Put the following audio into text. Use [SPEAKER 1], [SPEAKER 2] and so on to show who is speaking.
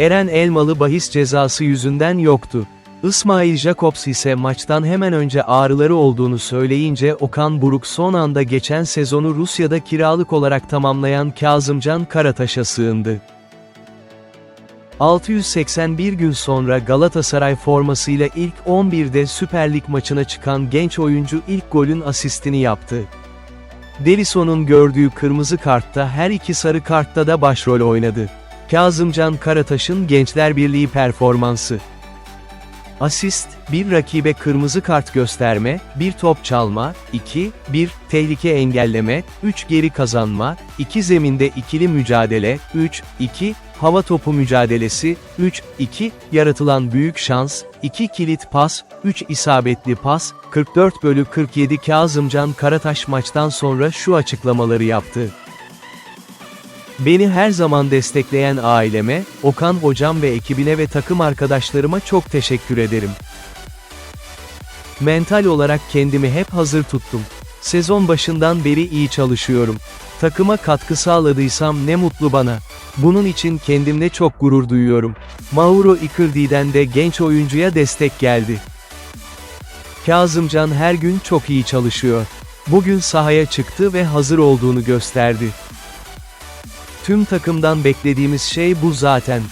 [SPEAKER 1] Eren Elmalı bahis cezası yüzünden yoktu. İsmail Jacobs ise maçtan hemen önce ağrıları olduğunu söyleyince Okan Buruk son anda geçen sezonu Rusya'da kiralık olarak tamamlayan Kazımcan Karataş'a sığındı. 681 gün sonra Galatasaray formasıyla ilk 11'de Süper Lig maçına çıkan genç oyuncu ilk golün asistini yaptı. Derison'un gördüğü kırmızı kartta her iki sarı kartta da başrol oynadı. Kazımcan Karataş'ın Gençler Birliği performansı. Asist, bir rakibe kırmızı kart gösterme, bir top çalma, 2, 1, tehlike engelleme, 3 geri kazanma, 2 zeminde ikili mücadele, 3, 2, hava topu mücadelesi, 3, 2, yaratılan büyük şans, 2 kilit pas, 3 isabetli pas, 44 bölü 47 Kazımcan Karataş maçtan sonra şu açıklamaları yaptı. Beni her zaman destekleyen aileme, Okan hocam ve ekibine ve takım arkadaşlarıma çok teşekkür ederim. Mental olarak kendimi hep hazır tuttum. Sezon başından beri iyi çalışıyorum. Takıma katkı sağladıysam ne mutlu bana. Bunun için kendimle çok gurur duyuyorum. Mauro Icardi'den de genç oyuncuya destek geldi. Kazımcan her gün çok iyi çalışıyor. Bugün sahaya çıktı ve hazır olduğunu gösterdi. Tüm takımdan beklediğimiz şey bu zaten.